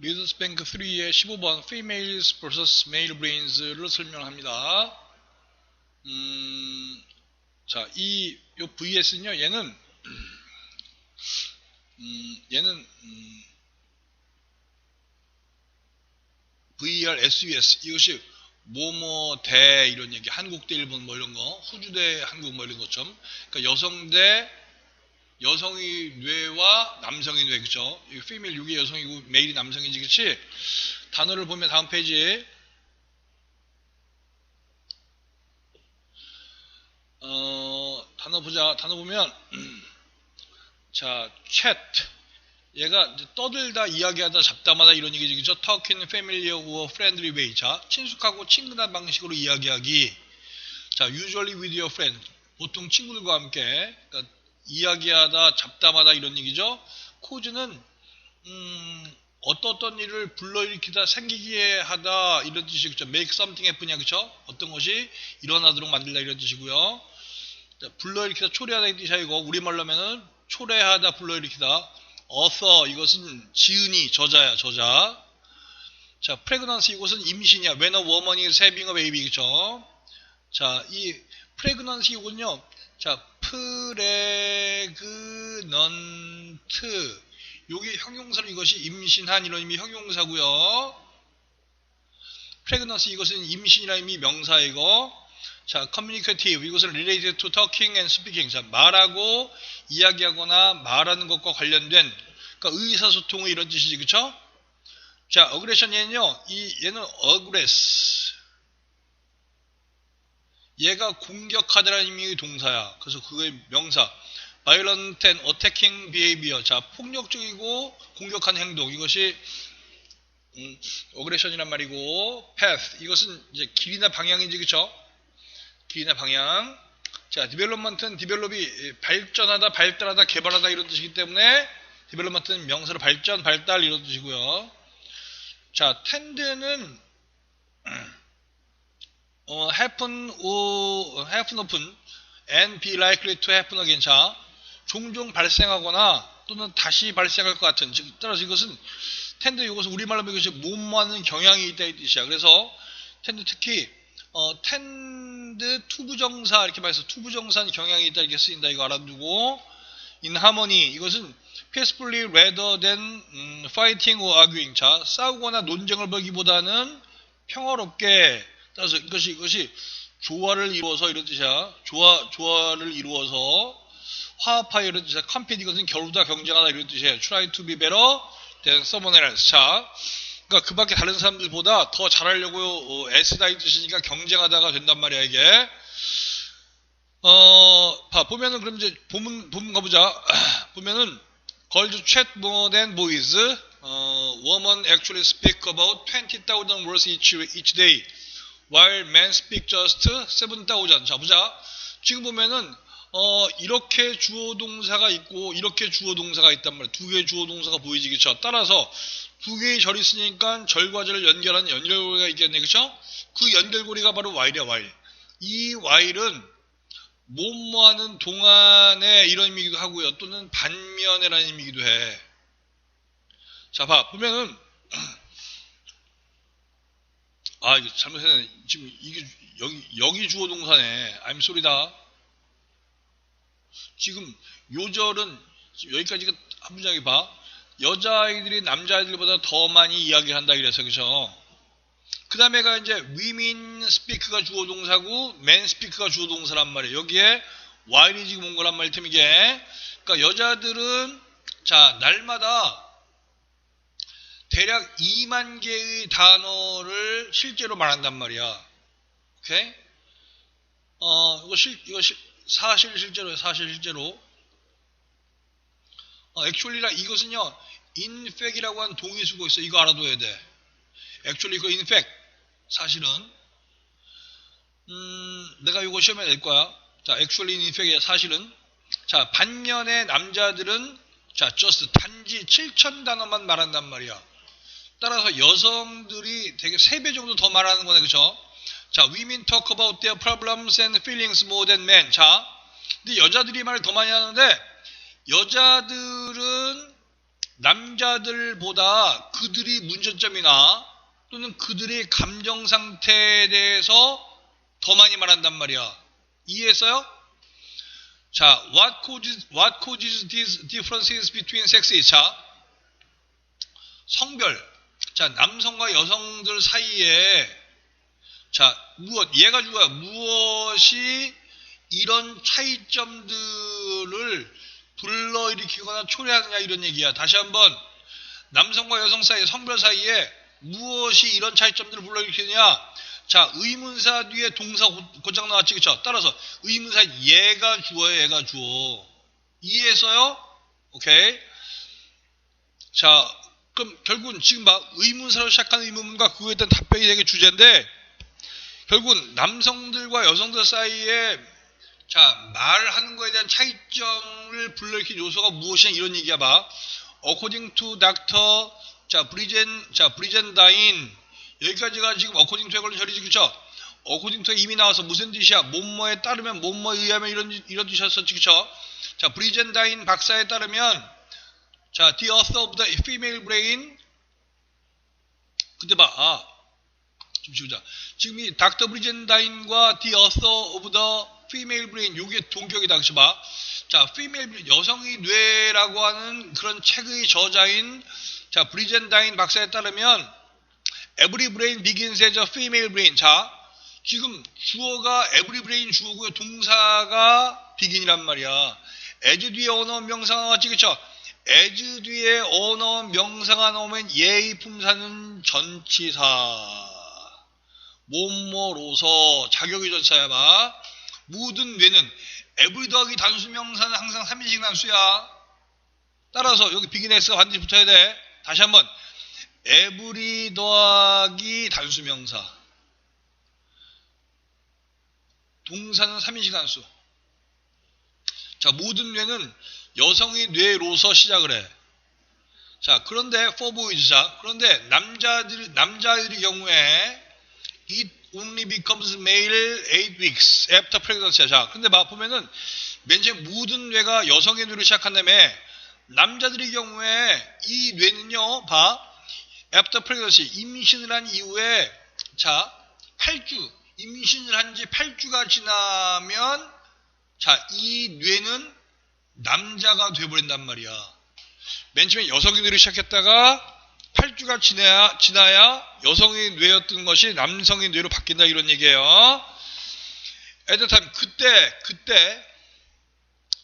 미드스뱅크 3의 15번 females vs male brains를 설명합니다. 음, 자, 이, 요 VS는요, 얘는, 음, 얘는, 음, VR, SUS, 이것이 뭐뭐 대 이런 얘기, 한국 대 일본 뭐 이런 거, 호주 대 한국 뭐 이런 것처럼, 그러니까 여성 대 여성의 뇌와 남성의 뇌, 그죠? 이 female 6이 여성이고 메일이 남성이지, 그치? 단어를 보면 다음 페이지에, 어, 단어 보자. 단어 보면, 자, chat. 얘가 떠들다, 이야기하다, 잡담하다 이런 얘기죠. 그죠? talking familiar or friendly way. 자, 친숙하고 친근한 방식으로 이야기하기. 자, usually with your friend. 보통 친구들과 함께. 그러니까 이야기하다, 잡담하다 이런 얘기죠. 코즈는 음, 어떤 일을 불러일으키다, 생기게 하다 이런 뜻이겠죠. make something happen, 그렇죠? 어떤 것이 일어나도록 만들다 이런 뜻이고요. 불러일으키다, 초래하다 이 뜻이 아니고 우리말로 하면은 초래하다, 불러일으키다. author 이것은 지은이, 저자야, 저자. 자, pregnancy 이것은 임신이야. when a woman is having a baby, 그렇죠? 자, 이 pregnancy 이건요. 자, 프레그넌트 요게 형용사로 이것이 임신한 이런 의미 형용사고요. 프레그넌스 이것은 임신이라는 의미 명사이고 자, communicative 이것은 related to talking and speaking 자, 말하고 이야기하거나 말하는 것과 관련된 그러니까 의사소통의 이런 뜻이지 그쵸? 자, 얘는요. 이 얘는 aggress 얘가 공격하다라는 의미의 동사야. 그래서 그게 명사. violent and attacking behavior. 자, 폭력적이고 공격하는 행동. 이것이 음, 어그레션이란 말이고 path. 이것은 이제 길이나 방향이지 그쵸? 길이나 방향. 자, 디벨롭먼트는 디벨롭이 발전하다, 발달하다, 개발하다 이런 뜻이기 때문에 디벨롭먼트는 명사로 발전, 발달 이런 뜻이고요. 자, 텐드는 어, happen, or, happen open and be likely to happen again. 자, 종종 발생하거나 또는 다시 발생할 것 같은. 즉, 따라서 이것은 텐드 이것은 우리말로 하면 이것이 몸하는 경향이 있다 이 뜻이야. 그래서 텐드 특히 어, 텐드 투부정사 이렇게 말해서 투부정사는 경향이 있다 이렇게 쓰인다 이거 알아두고 harmony 이것은 peacefully rather than 음, fighting or arguing 자 싸우거나 논쟁을 벌기보다는 평화롭게 따라서 이것이 이것이 조화를 이루어서 이런 뜻이야. 조화 조화를 이루어서 화합하여 이런 뜻이야. 컴피트 이것은 겨루다 경쟁하다 이런 뜻이에요. Try to be better than someone else. 자, 그러니까 그밖에 다른 사람들보다 더 잘하려고 어, 애쓰다 이 뜻이니까 경쟁하다가 된단 말이야 이게. 어, 봐 보면은 그럼 이제 본문 본문 가보자. 보면은 girls chat more than boys. 어, women actually speak about 20,000 words each each day. While men speak just 7,000. 자, 보자. 지금 보면은, 어, 이렇게 주어 동사가 있고, 이렇게 주어 동사가 있단 말이야. 두 개의 주어 동사가 보이지, 그쵸? 따라서, 두 개의 절이 있으니까 절과 절을 연결하는 연결고리가 있겠네, 그쵸? 그 연결고리가 바로 while이야, while. 이 while은, 뭐뭐 하는 동안에 이런 의미기도 하고요. 또는 반면에라는 의미기도 해. 자, 봐. 보면은, 아, 이거 잘못했네. 지금 이게 여기, 여기 주어 동사네. I'm sorry다. 지금 요절은 여기까지가 한 문장이 봐. 여자아이들이 남자아이들보다 더 많이 이야기한다 이래서 그죠? 그 다음에가 이제 women speak가 주어 동사고 men speak가 주어 동사란 말이에요. 여기에 while이 지금 온 거란 말이에요. 이게. 그러니까 여자들은 자 날마다 대략 2만 개의 단어를 실제로 말한단 말이야. 오케이? 어, 이거 실, 이거 실, 사실 실제로요, 사실 실제로. 어, actually라 이것은요, in fact이라고 한 동의수가 있어. 이거 알아둬야 돼. actually 그 in fact. 사실은. 음, 내가 이거 시험에 낼 거야. 자, actually in fact이야, 사실은. 자, 반면에 남자들은 자, just 단지 7천 단어만 말한단 말이야. 따라서 여성들이 되게 3배 정도 더 말하는 거네, 그쵸? 자, women talk about their problems and feelings more than men. 자, 근데 여자들이 말을 더 많이 하는데, 여자들은 남자들보다 그들이 문제점이나 또는 그들의 감정 상태에 대해서 더 많이 말한단 말이야. 이해했어요? 자, what causes, what causes these differences between sexes? 자, 성별. 자, 남성과 여성들 사이에 자, 무엇, 얘가 주가 무엇이 이런 차이점들을 불러일으키거나 초래하느냐 이런 얘기야. 다시 한번 남성과 여성 사이, 성별 사이에 무엇이 이런 차이점들을 불러일으키느냐? 자, 의문사 뒤에 동사 고장 나왔지, 그쵸? 따라서 의문사 얘가 주어요, 얘가 주어. 이해했어요? 오케이. 자, 그럼 결국은 지금 막 의문사로 시작한 의문과 그거에 대한 답변이 되게 주제인데, 결국은 남성들과 여성들 사이에 자, 말하는 거에 대한 차이점을 불러일으킨 요소가 무엇이냐 이런 얘기야 봐. According to Dr. 자, 브리젠, 자, 브리젠다인. 여기까지가 지금 according to에 걸린 처리지, 그쵸? according to에 이미 나와서 무슨 뜻이야? 뭐뭐에 따르면, 뭐뭐에 의하면 이런, 이런 뜻이었었지, 그쵸? 자, 브리젠다인 박사에 따르면, 자, the author of the female brain. 근데 봐, 아, 좀 지우자. 지금 이 닥터 브리젠다인과 the author of the female brain, 요게 동격이다, 그쵸? 봐. 자, female brain, 여성의 뇌라고 하는 그런 책의 저자인 자, 브리젠다인 박사에 따르면 every brain begins as a female brain. 자, 지금 주어가 every brain 주어고요. 동사가 begin이란 말이야. as 뒤에 언어 명사가 나왔지, 그쵸? As 뒤에 언어 명사가 나오면 예의 품사는 전치사. 뭐뭐로서 자격의 전사야 봐. 모든 뇌는 every 더하기 단수 명사는 항상 3인식 단수야. 따라서 여기 비기네스가 반드시 붙어야 돼. 다시 한번 에브리 더하기 단수 명사 동사는 3인식 단수 자 모든 뇌는 여성의 뇌로서 시작을 해. 자 그런데 for boys 자 그런데 남자들 남자들의 경우에 it only becomes male 8 weeks after pregnancy 자 근데 봐 보면은 맨 처음 모든 뇌가 여성의 뇌로 시작한다며 남자들의 경우에 이 뇌는요, 봐. 애프터 프레그런시 임신을 한 이후에 자 8주 임신을 한 지 8주가 지나면 자 이 뇌는 남자가 돼버린단 말이야. 맨 처음에 여성의 뇌를 시작했다가 8주가 지나야, 지나야 여성의 뇌였던 것이 남성의 뇌로 바뀐다 이런 얘기예요. 에드타임 그때 그때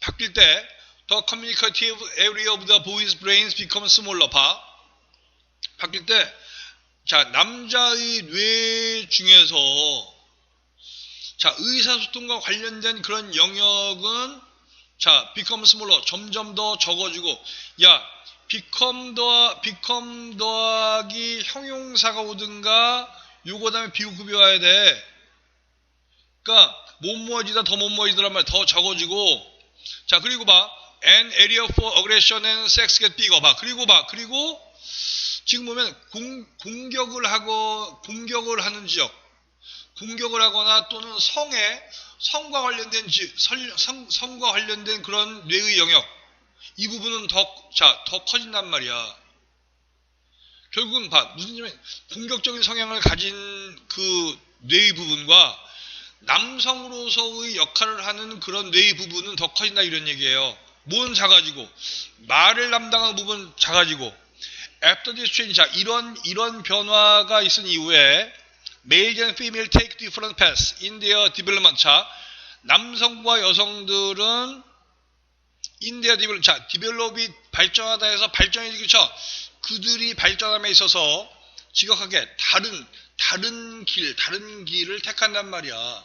바뀔 때 The communicative area of the boy's. 바뀔 때, 자, 남자의 뇌 중에서, 자, 의사소통과 관련된 그런 영역은, 자, become smaller. 점점 더 적어지고, 야, become 더, become 더하기 형용사가 오든가, 요거 다음에 비구급이 와야 돼. 그니까, 못 모아지다 더 못 모아지더란 말, 더 적어지고, 자, 그리고 봐. and area for aggression and sex get bigger. 봐. 그리고 봐. 그리고 지금 보면 공, 공격을 하고 공격을 하는 지역, 공격을 하거나 또는 성에 성과 관련된 지, 성, 성과 관련된 그런 뇌의 영역 이 부분은 더, 자, 더 커진단 말이야. 결국은 봐. 무슨 점에 공격적인 성향을 가진 그 뇌의 부분과 남성으로서의 역할을 하는 그런 뇌의 부분은 더 커진다 이런 얘기예요. 뭔 작아지고 말을 담당하는 부분 작아지고 this change 자 이런 이런 변화가 있은 이후에 male and female take different paths in their development 자 남성과 여성들은 in their development 자 디벨롭이 발전하다 해서 발전이 그렇죠 그들이 발전함에 있어서 지각하게 다른 다른 길 다른 길을 택한단 말이야.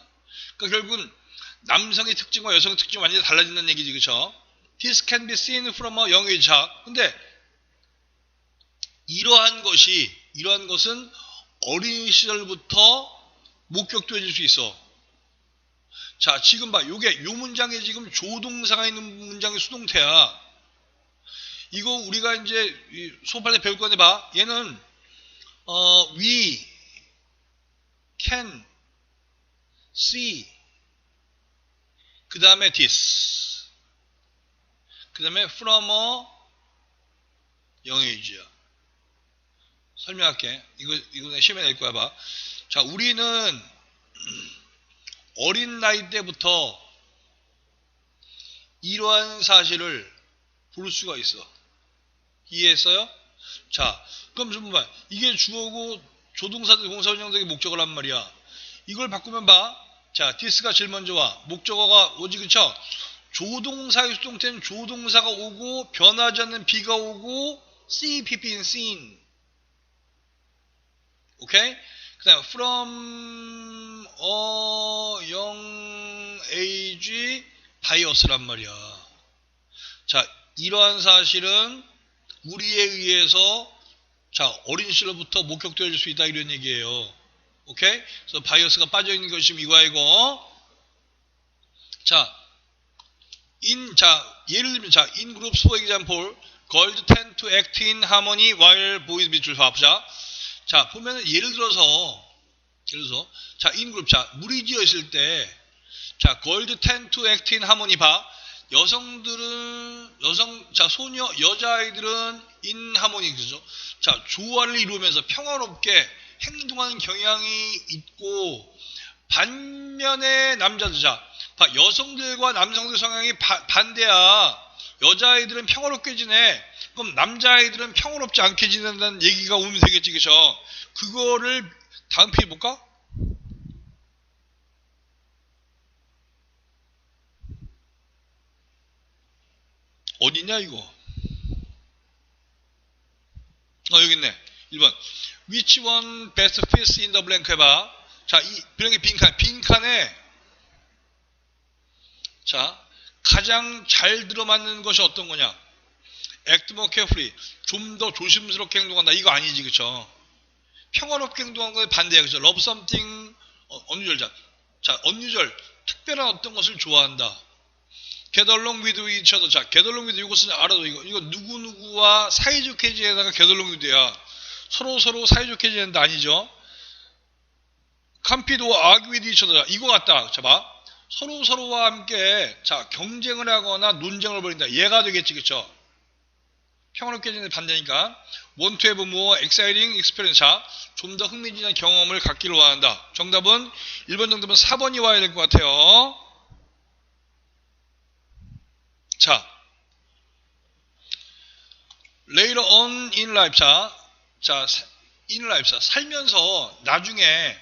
그러니까 결국은 남성의 특징과 여성의 특징이 완전히 달라진다는 얘기지 그렇죠 This can be seen from a young age. 자, 근데 이러한 것이 이러한 것은 어린 시절부터 목격되어질 수 있어. 자, 지금 봐. 요게 요 문장에 지금 조동사가 있는 문장의 수동태야. 이거 우리가 이제 때 배울 건데 봐. 얘는 어, we can see 그 다음에 this 그 다음에 from a 영에이지야. 설명할게. 이거, 이거 내 시험에 낼 거야, 봐. 자, 우리는 어린 나이 때부터 이러한 사실을 볼 수가 있어. 이해했어요? 자, 그럼 좀 봐. 이게 주어고 조동사들 공사운영적인 목적어란 말이야. 이걸 바꾸면 봐. 자, 디스가 제일 먼저 와. 목적어가 오지, 그쵸? 조동사의 수동태는 조동사가 오고, 변하지 않는 비가 오고, CPP인 seen. 오케이? 그 다음, from a young age bias란 말이야. 자, 이러한 사실은 우리에 의해서 자, 어린 시절부터 목격되어질 수 있다 이런 얘기예요. 오케이? 그래서 바이어스가 빠져 있는 것이 이거이고. 자, in 자, 예를 들면 자, in groups for example, girls tend to act in harmony while boys meet 봐보자. 자, 보면은 예를 들어서 예를 들어서 자, group 자, 무리지어 있을 때 자, to act in harmony 봐. 여성들은 여성 자 소녀 여자아이들은 인하모니 그죠? 자 조화를 이루면서 평화롭게 행동하는 경향이 있고 반면에 남자들 자 여성들과 남성들 성향이 바, 반대야 여자아이들은 평화롭게 지내 그럼 남자아이들은 평화롭지 않게 지낸다는 얘기가 오면 되겠지 그죠? 그거를 다음 페이지 볼까? 어디냐 이거? 어 여기 있네. 1번. Which one best fits in the blank 해봐. 자, 이 블랭크 빈칸. 빈칸에 자, 가장 잘 들어맞는 것이 어떤 거냐? Act more carefully. 좀 더 조심스럽게 행동한다. 이거 아니지, 그쵸? 평화롭게 행동한 거에 반대야, 그죠? love something, 어, unusual. 자, 자, unusual. 특별한 어떤 것을 좋아한다. with each other. 자, along with 이것은 알아도 이거. 이거 누구누구와 사이좋게 지내다가 get along with야. 서로 서로 사이좋게 지낸다 아니죠? argue with each other. 이거 같다. 자, 봐. 서로 서로와 함께 자, 경쟁을 하거나 논쟁을 벌인다. 얘가 되겠지. 그쵸? 평화롭게 지내는 반대니까. want to have more exciting experience. 자, 좀더 흥미진한 경험을 갖기를 원한다. 정답은 1번 정답은 4번이 와야 될 것 같아요. 자, later on in life, 자, 자, in life, 자, 살면서 나중에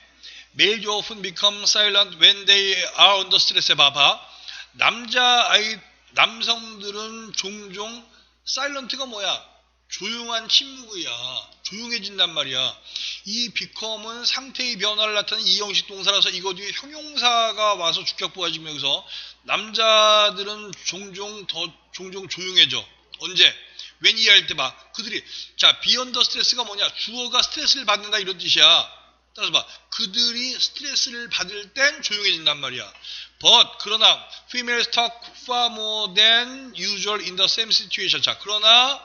males often become silent when they are under stress. 봐봐. 남자 아이, 남성들은 종종 사일런트가 뭐야? 조용한 침묵이야. 조용해진단 말이야. 이 become은 상태의 변화를 나타내는 이형식 동사라서 이거 뒤에 형용사가 와서 여기서 남자들은 종종 더 종종 조용해져. 언제? 웬 이해할 때 봐. 그들이 자 비언더 스트레스가 뭐냐? 주어가 스트레스를 받는다 이런 뜻이야. 따라서 봐. 그들이 스트레스를 받을 땐 조용해진단 말이야. But 그러나 females talk far more than usual in the same situation. 자 그러나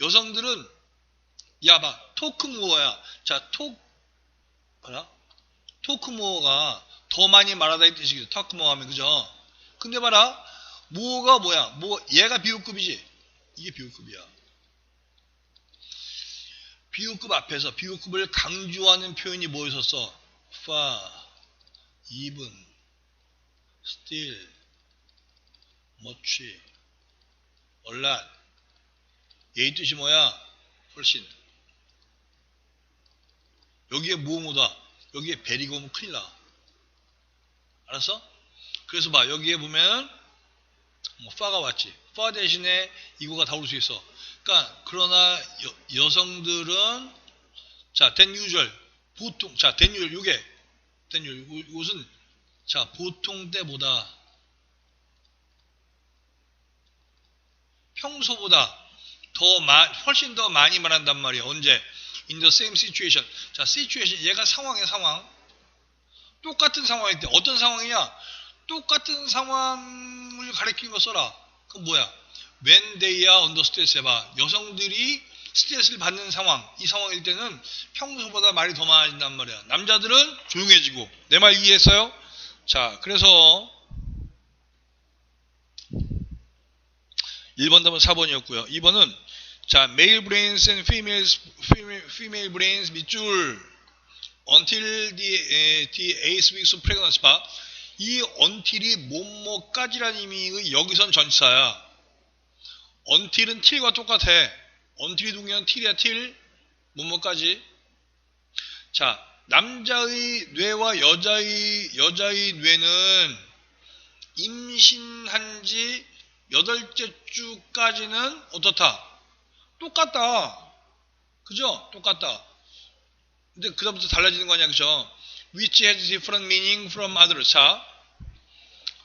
여성들은 야 봐 토크 무어야. 자 톡, 뭐야? 토크 무어가 더 많이 말하다 이 뜻이겠죠. 토크 무어 하면 그죠? 근데 봐라. 뭐가 뭐야? 뭐 얘가 비호급이지. 이게 비호급이야. 비호급 앞에서 비호급을 강조하는 표현이 뭐였어 써? far, even, still, much, a lot. 얘의 뜻이 뭐야? 훨씬. 여기에 무엇보다 여기에 베리고 오면 큰일 나. 알았어? 그래서 봐 여기에 보면 뭐 파가 왔지. 파 대신에 이거가 다 올 수 있어. 그러니까 그러나 여, 성들은 자, 된 유절 보통 자, 된 유절 요게 된 유절 이것은 자, 보통 때보다 평소보다 더 마, 훨씬 더 많이 말한단 말이야. 언제? In the same situation. 자, situation 얘가 상황의 상황. 똑같은 상황일 때 어떤 상황이냐? 똑같은 상황을 가리키는 거 써라. 그 뭐야? When they are under stress 해봐. 여성들이 스트레스를 받는 상황, 이 상황일 때는 평소보다 말이 더 많아진단 말이야. 남자들은 조용해지고. 내 말 이해했어요? 자, 그래서 1번 답은 4번이었고요. 2번은 자, male brains and female, female, female brains 밑줄. until the, 에, the eighth weeks of pregnancy 봐. 이 until이 뭐뭐까지라는 의미의 여기선 전치사야. until은 til과 똑같아. until이 동의한 til이야, till. 뭐뭐까지. 자, 남자의 뇌와 여자의, 여자의 뇌는 임신한 지 여덟째 주까지는 어떻다? 똑같다. 그죠? 똑같다. 근데 그다음부터 달라지는 거 아니야, 그죠? Which has different meaning from others. 자,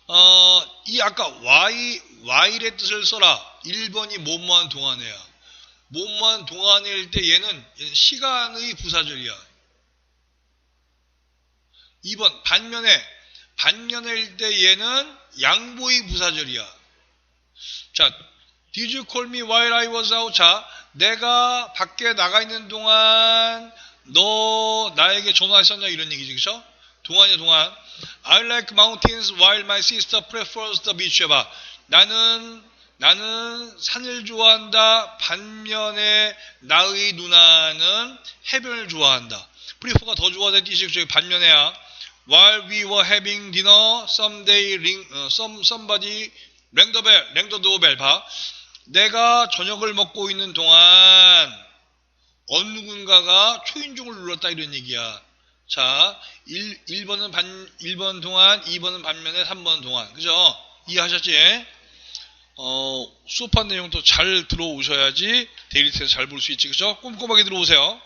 어, 이 아까 y, y의 뜻을 써라. 1번이 뭐뭐한 동안이야. 뭐뭐한 동안일 때 얘는 시간의 부사절이야. 2번 반면에 반면일 때 얘는 양보의 부사절이야. 자, Did you call me while I was out? 자, 내가 밖에 나가 있는 동안 너 나에게 전화했었냐 이런 얘기지, 그죠? 동안이야, 동안. I like mountains while my sister prefers the beach. 해봐. 나는 나는 산을 좋아한다. 반면에 나의 누나는 해변을 좋아한다. prefer가 더 좋아하는 뜻이 저기 반면에야. While we were having dinner, someday ring, 어, some, somebody rang the bell, rang the doorbell. 봐. 내가 저녁을 먹고 있는 동안 어느 누군가가 초인종을 눌렀다 이런 얘기야. 자, 1, 1번은 반, 1번 동안, 2번은 반면에 3번은 동안. 그죠? 이해하셨지? 어, 수업한 내용도 잘 들어오셔야지 데일리트에서 잘볼 수 있지. 그죠? 꼼꼼하게 들어오세요.